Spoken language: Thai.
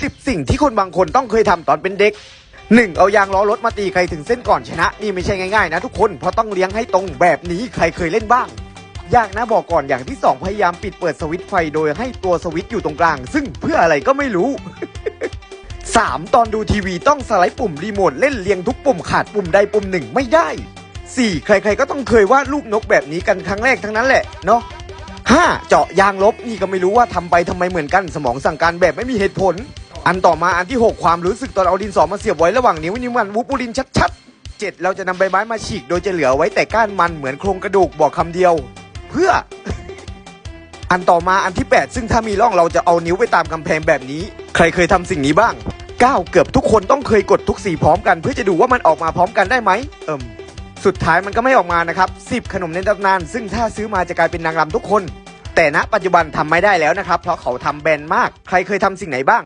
10สิ่งที่คนบางคนต้องเคยทำตอนเป็นเด็ก 1. เอายางล้อรถมาตีใครถึงเส้นก่อนชนะ นี่ไม่ใช่ง่ายๆนะทุกคนเพราะต้องเลี้ยงให้ตรงแบบนี้ใครเคยเล่นบ้าง ยากนะบอกก่อนอย่างที่2พยายามปิดเปิดสวิตช์ไฟโดยให้ตัวสวิตช์อยู่ตรงกลาง ซึ่งเพื่ออะไรก็ไม่รู้ 3. ตอนดูทีวีต้องสไลด์ปุ่มรีโมทเล่นเรียงทุกปุ่มขาดปุ่มใดปุ่มหนึ่งไม่ได้ 4. ใครๆก็ต้องเคยวาดรูปนกแบบนี้กันครั้งแรกทั้งนั้นแหละเนาะ 5. เจาะยางลบนี่ก็ไม่รู้ว่าทำไปทำไมเหมือนกันสมองสั่งการแบบไม่มีเหตุผล อันต่อมาอันที่ 6 ความรู้สึกตอนเอาดินสอมาเสียบไว้ระหว่างนิ้วนิ้วมันวูปูลินชัดๆ 7. เราจะนำใบไม้มาฉีกโดยจะเหลือไว้แต่ก้านมันเหมือนโครงกระดูกบอกคำเดียว เพื่อ อันต่อมาอันที่ 8 ซึ่งถ้ามีร่องเราจะเอานิ้วไปตามกำแพงแบบนี้ ใครเคยทำสิ่งนี้บ้าง 9 เกือบทุกคนต้องเคยกดทุกสีพร้อมกันเพื่อจะดูว่ามันออกมาพร้อมกันได้ไหมเอิมสุดท้ายมันก็ไม่ออกมานะครับ10 ขนมในตำนาน ซึ่งถ้าซื้อมาจะกลายเป็นนางรำทุกคน แต่ณปัจจุบันทำไม่ได้แล้วนะครับ เพราะเขาทำแบนมาก ใครเคยทำสิ่งไหนบ้าง